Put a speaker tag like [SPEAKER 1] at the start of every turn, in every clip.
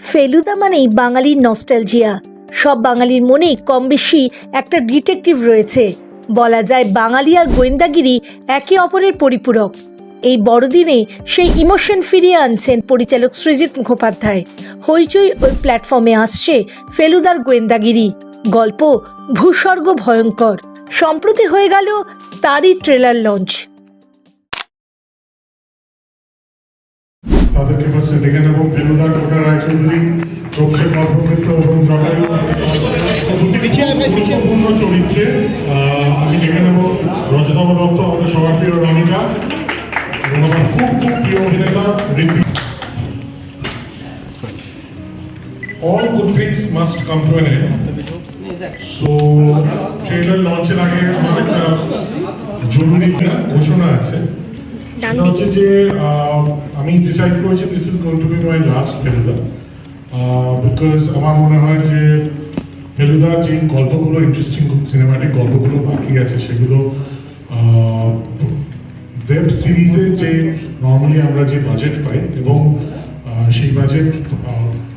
[SPEAKER 1] ফেলুদা মানেই বাঙালির নস্টালজিয়া সব বাঙালির মনেই কম বেশি একটা ডিটেকটিভ রয়েছে। বলা যায় বাঙালি আর গোয়েন্দাগিরি একে অপরের পরিপূরক। এই বড়দিনে সেই ইমোশন ফিরিয়ে আনছেন পরিচালক সৃজিত মুখোপাধ্যায়। হইচই ওই প্ল্যাটফর্মে আসছে ফেলুদার গোয়েন্দাগিরি। গল্প ভূস্বর্গ ভয়ঙ্কর। সম্প্রতি হয়ে গেল তারই ট্রেলার লঞ্চ
[SPEAKER 2] তাদেরকে ফার্স্টে দেখে নেব। বেলুদা টোটা রায়চৌধুরী প্রক্ষেপ অর্পমিত্র এবং জটায়ু গুরুত্বপূর্ণ চরিত্রে আমি দেখে নেব রজতম দত্ত আমাদের সবার প্রিয় রণিকা এবং আমার খুব খুব প্রিয় অভিনেতা Ritwik. All good things must come to an end. So, trailer লঞ্চের আগে আমাদের একটা জরুরি ঘোষণা আছে। সেটা হচ্ছে যে আমি ডিসাইড করেছি this is going to be my last Feluda because আমার মনে হয় যে ফেলুদার যে গল্পগুলো ইন্টারেস্টিং সিনেমাটিক গল্পগুলো বাকি আছে, সেগুলো ওয়েব সিরিজে যে নর্মালি আমরা যে বাজেট পাই এবং সেই বাজেট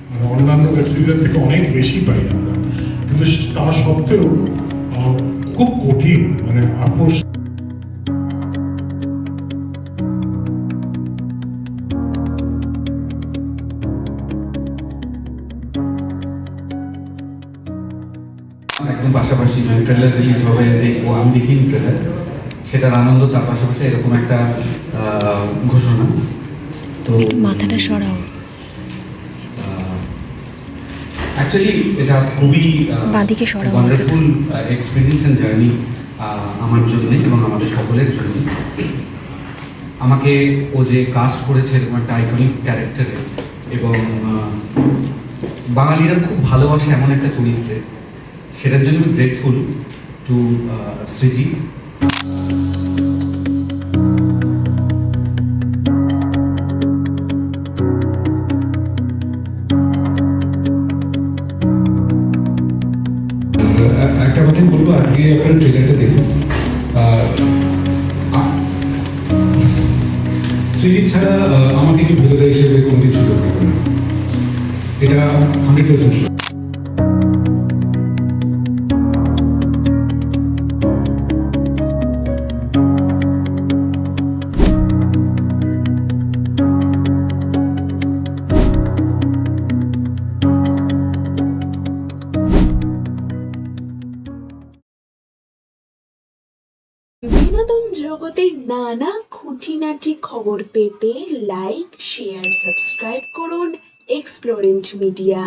[SPEAKER 2] মানে অন্যান্য ওয়েব সিরিজের থেকে অনেক বেশি পাই আমরা। কিন্তু তা সত্ত্বেও খুব কঠিন মানে আপোষ
[SPEAKER 3] একদম পাশাপাশি ট্রেলার রিলিজ হবে দেখব আমি দেখিনি ট্রেলার সেটার আনন্দ তার পাশাপাশি এরকম একটা ঘোষণা। তো
[SPEAKER 4] মাথাটা সরাও।
[SPEAKER 3] অ্যাকচুয়ালি এটা খুবই
[SPEAKER 4] বাঁদিকে সরাও
[SPEAKER 3] ওয়ান্ডারফুল এক্সপিরিয়েন্স অ্যান্ড জার্নি আমার জন্য এবং আমাদের সকলের জন্য। আমাকে ও যে কাস্ট করেছে এরকম একটা আইকনিক ক্যারেক্টারে এবং বাঙালিরা খুব ভালোবাসে এমন একটা চরিত্রে। সেটার জন্য আমি গ্রেটফুল টু সৃজিৎ
[SPEAKER 5] একটা কথাই বলব, আজকে আপনারা ট্রেলারটা দেখুন। সৃজিৎ ছাড়া আমাকে কি ভেবে দেয় হিসেবে কোনোদিন সুযোগ এটা হান্ড্রেড পার্সেন্ট
[SPEAKER 6] বিনোদন জগতের নানা খুঁটিনাটি খবর পেতে লাইক শেয়ার সাবস্ক্রাইব করুন এক্সপ্লোরেন্ট মিডিয়া